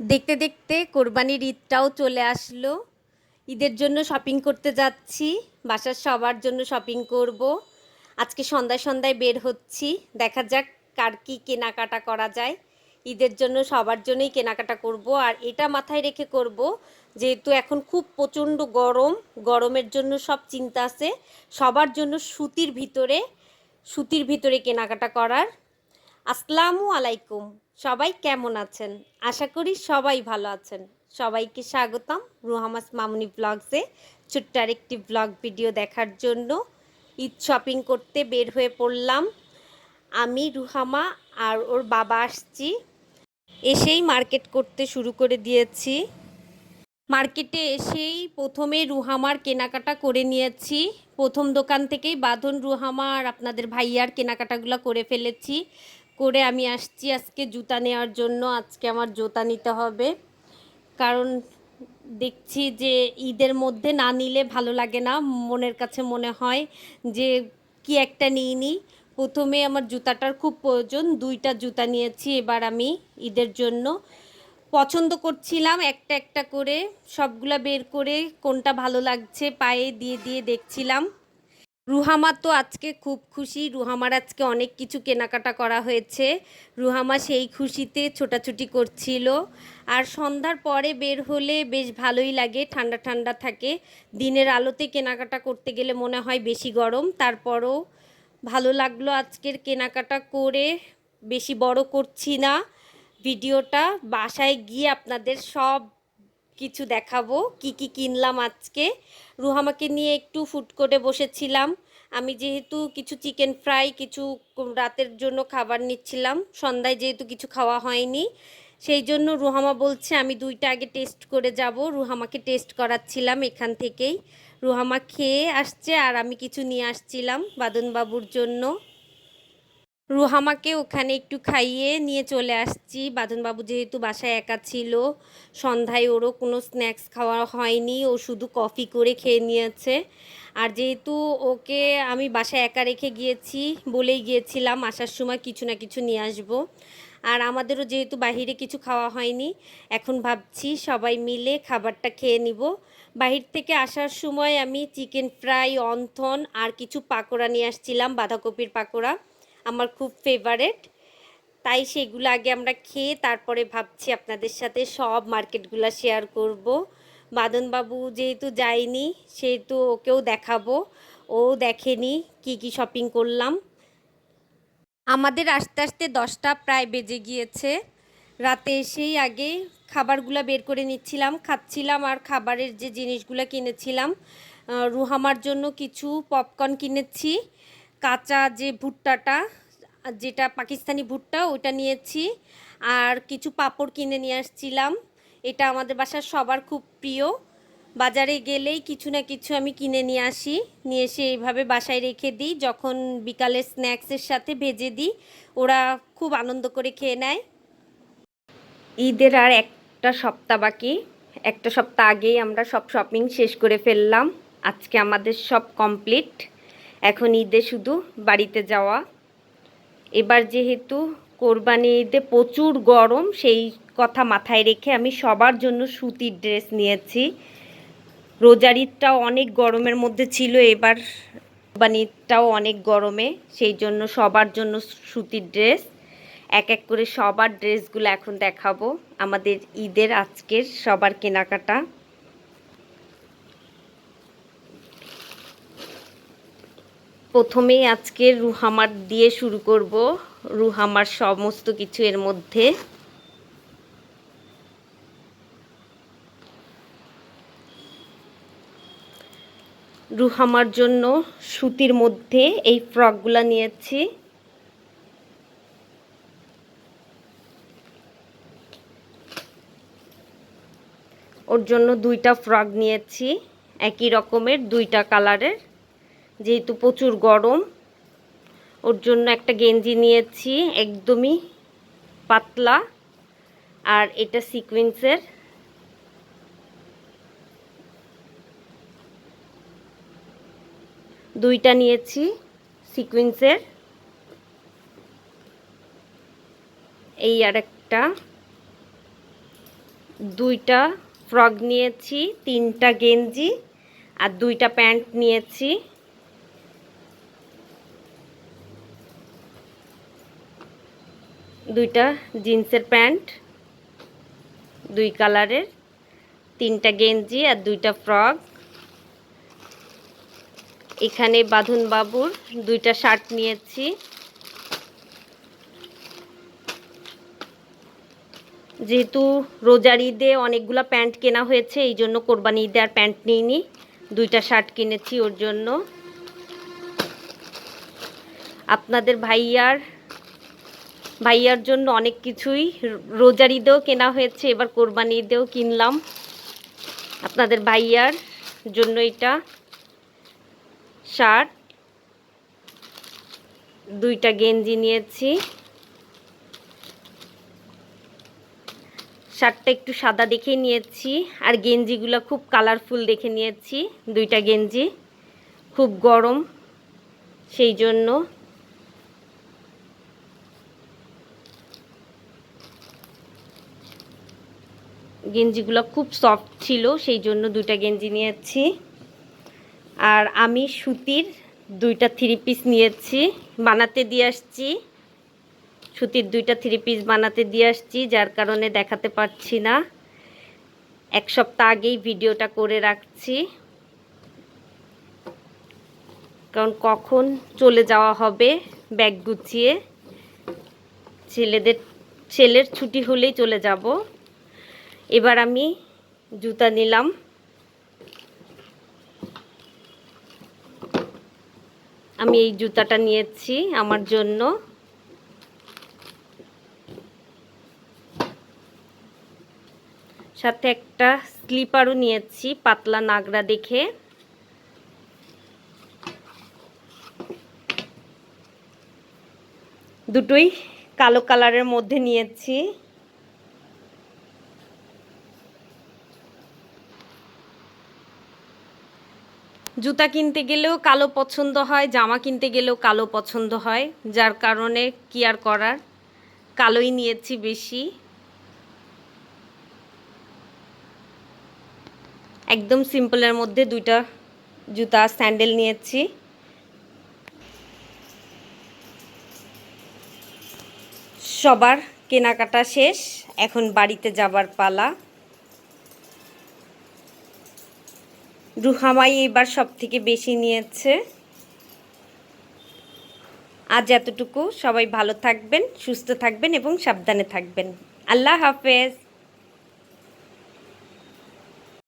দেখতে দেখতে কোরবানির ঈদটাও চলে আসলো। ঈদের জন্য শপিং করতে যাচ্ছি, বাসার সবার জন্য শপিং করব। আজকে সন্ধ্যায় সন্ধ্যায় বের হচ্ছি, দেখা যাক কার কী কেনাকাটা করা যায়। ঈদের জন্য সবার জন্যই কেনাকাটা করব, আর এটা মাথায় রেখে করব, যেহেতু এখন খুব প্রচণ্ড গরম, গরমের জন্য সব চিন্তা আছে। সবার জন্য সুতির ভিতরে সুতির ভিতরে কেনাকাটা করার। আসসালামু আলাইকুম। সবাই কেমন আছেন? আশা করি সবাই ভালো আছেন। সবাইকে স্বাগতম রুহামাস মামুনি ব্লগসে। ছোট্ট আরেকটি ব্লগ ভিডিও দেখার জন্য ঈদ শপিং করতে বের হয়ে পড়লাম। আমি, রুহামা আর ওর বাবা আসছি। এসেই মার্কেট করতে শুরু করে দিয়েছি। মার্কেটে এসেই প্রথমে রুহামার কেনাকাটা করে নিয়েছি। প্রথম দোকান থেকেই বাঁধন রুহামা আর আপনাদের ভাইয়ার কেনাকাটাগুলো করে ফেলেছি। করে আমি আসছি আজকে জুতা নেওয়ার জন্য। আজকে আমার জুতা নিতে হবে। কারণ দেখছি যে ঈদের মধ্যে না নিলে ভালো লাগে না। মনের কাছে মনে হয় যে কি একটা নিই নি প্রথমে আমার জুতাটার খুব প্রয়োজন। দুইটা জুতা নিয়েছি এবার আমি ঈদের জন্য। পছন্দ করছিলাম একটা একটা করে। সবগুলা বের করে কোনটা ভালো লাগছে পায়ে দিয়ে দিয়ে দেখছিলাম। রুহামা তো আজকে খুব খুশি। রুহামার আজকে অনেক কিছু কেনাকাটা করা হয়েছে। রুহামা সেই খুশিতে ছোটাছুটি করছিল। আর সন্ধ্যার পরে বের হলে বেশ ভালোই লাগে, ঠান্ডা ঠান্ডা থাকে। দিনের আলোতে কেনাকাটা করতে গেলে মনে হয় বেশি গরম। তারপরও ভালো লাগল আজকের কেনাকাটা করে। বেশি বড় করছি না ভিডিওটা। বাসায় গিয়ে আপনাদের সব কিছু দেখাবো, কি কি কিনলাম আজকে। রুহামাকে নিয়ে একটু ফুড কোর্টে বসেছিলাম। আমি যেহেতু কিছু চিকেন ফ্রাই কিছু রাতের জন্য খাবার নিচ্ছিলাম। সন্ধ্যায় যেহেতু কিছু খাওয়া হয়নি, সেই জন্য রুহামা বলছে, আমি দুইটা আগে টেস্ট করে যাব। রুহামাকে টেস্ট করাচ্ছিলাম এখান থেকেই। রুহামা খেয়ে আসছে আর আমি কিছু নিয়ে আসছিলাম বাদনবাবুর জন্য। রুহামাকে ওখানে একটু খাইয়ে নিয়ে চলে আসছি। বাদনবাবু যেহেতু বাসায় একা ছিল, সন্ধ্যায় ওরও কোনো স্ন্যাক্স খাওয়া হয়নি, ও শুধু কফি করে খেয়ে নিয়েছে। আর যেহেতু ওকে আমি বাসায় একা রেখে গিয়েছি, বলেই গিয়েছিলাম আসার সময় কিছু না কিছু নিয়ে আসব। আর আমাদেরও যেহেতু বাহিরে কিছু খাওয়া হয়নি, এখন ভাবছি সবাই মিলে খাবারটা খেয়ে নিব। বাহির থেকে আসার সময় আমি চিকেন ফ্রাই অন্থন আর কিছু পাকোড়া নিয়ে আসছিলাম, বাঁধাকপির পাকোড়া। আমার খুব ফেভারেট তাই সেগুলো আগে আমরা খেয়ে তারপরে ভাবছি আপনাদের সাথে সব মার্কেটগুলো শেয়ার করব। বাদনবাবু যেহেতু যায়নি, সেহেতু ওকেও দেখাবো। ও দেখেনি কি কি শপিং করলাম। আমাদের আস্তে আস্তে দশটা প্রায় বেজে গিয়েছে। রাতে এসেই আগে খাবারগুলো বের করে নিচ্ছিলাম, খাচ্ছিলাম আর খাবারের যে জিনিসগুলো কিনেছিলাম রুহামার জন্য কিছু পপকর্ন কিনেছি। কাঁচা যে ভুট্টাটা, যেটা পাকিস্তানি ভুট্টা ওটা নিয়েছি। আর কিছু পাপড় কিনে নিয়ে আসছিলাম। এটা আমাদের বাসার সবার খুব প্রিয়। বাজারে গেলেই কিছু না কিছু আমি কিনে নিয়ে আসি। নিয়ে এসে এইভাবে বাসায় রেখে দিই। যখন বিকালে স্ন্যাক্সের সাথে ভেজে দিই, ওরা খুব আনন্দ করে খেয়ে নেয়। ঈদের আর একটা সপ্তাহ বাকি। একটা সপ্তাহ আগেই আমরা সব শপিং শেষ করে ফেললাম। আজকে আমাদের সব কমপ্লিট এখন ঈদে শুধু বাড়িতে যাওয়া। এবার যেহেতু কোরবানি ঈদে প্রচুর গরম, সেই কথা মাথায় রেখে আমি সবার জন্য সুতির ড্রেস নিয়েছি। রোজার ঈদটাও অনেক গরমের মধ্যে ছিল, এবার কোরবানি ঈদটাও অনেক গরমে, সেই জন্য সবার জন্য সুতির ড্রেস। এক এক করে সবার ড্রেসগুলো এখন দেখাবো। আমাদের ঈদের আজকের সবার কেনাকাটা। প্রথমেই আজকে রুহামার দিয়ে শুরু করব। রুহামার সমস্ত কিছু এর মধ্যে। রুহামার জন্য সুতির মধ্যে এই ফ্রকগুলো নিয়েছি। ওর জন্য দুইটা ফ্রক নিয়েছি। একই রকমের, দুইটা কালারের। যেহেতু প্রচুর গরম, ওর জন্য একটা গেঞ্জি নিয়েছি, একদমই পাতলা। আর এটা সিকুয়েন্সের দুইটা নিয়েছি সিকুয়েন্সের এই আর একটা। দুইটা ফ্রক নিয়েছি, তিনটা গেঞ্জি, আর দুইটা প্যান্ট নিয়েছি। দুইটা জিন্সের প্যান্ট, দুই কালারের, তিনটা গেঞ্জি আর দুইটা ফ্রক। এখানে বাঁধন বাবুর দুইটা শার্ট নিয়েছি। যেহেতু রোজার ঈদে অনেকগুলো প্যান্ট কেনা হয়েছে, এই জন্য কোরবানি ঈদে আর প্যান্ট নিইনি। দুইটা শার্ট কিনেছি ওর জন্য। আপনাদের ভাইয়ার ভাইয়ার জন্য অনেক কিছুই রোজার ঈদেও কেনা হয়েছে, এবার কোরবানি ঈদেও কিনলাম। আপনাদের ভাইয়ার জন্য এটা শার্ট, দুইটা গেঞ্জি নিয়েছি। শার্টটা একটু সাদা দেখে নিয়েছি, আর গেঞ্জিগুলো খুব কালারফুল দেখে নিয়েছি, দুইটা গেঞ্জি। খুব গরম, সেই জন্য গেঞ্জিগুলো খুব সফট ছিল, সেই জন্য দুইটা গেঞ্জি নিয়েছি। আর আমি সুতির দুইটা থ্রি পিস নিয়েছি, বানাতে দিয়ে আসছি। সুতির দুইটা থ্রি পিস বানাতে দিয়ে আসছি, যার কারণে দেখাতে পারছি না। এক সপ্তাহ আগেই ভিডিওটা করে রাখছি। কারণ কখন চলে যাওয়া হবে, ব্যাগ গুছিয়ে। ছেলেদের, ছেলের ছুটি হলেই চলে যাব। এবার আমি জুতা নিলাম। আমি এই জুতাটা নিয়েছি আমার জন্য। সাথে একটা স্লিপারও নিয়েছি পাতলা নাগরা দেখে। দুটোই কালো কালারের মধ্যে নিয়েছি। জুতা কিনতে গেলেও কালো পছন্দ হয়, জামা কিনতে গেলেও কালো পছন্দ হয়। যার কারণে কি আর করার? কালোই নিয়েছি বেশি। একদম সিম্পলের মধ্যে দুইটা জুতা, স্যান্ডেল নিয়েছি। সবার কেনাকাটা শেষ, এখন বাড়িতে যাবার পালা। রুহামাই এবার সব থেকে বেশি নিয়েছে। আজ এতটুকু। সবাই ভালো থাকবেন, সুস্থ থাকবেন এবং সাবধানে থাকবেন। আল্লাহ হাফেজ।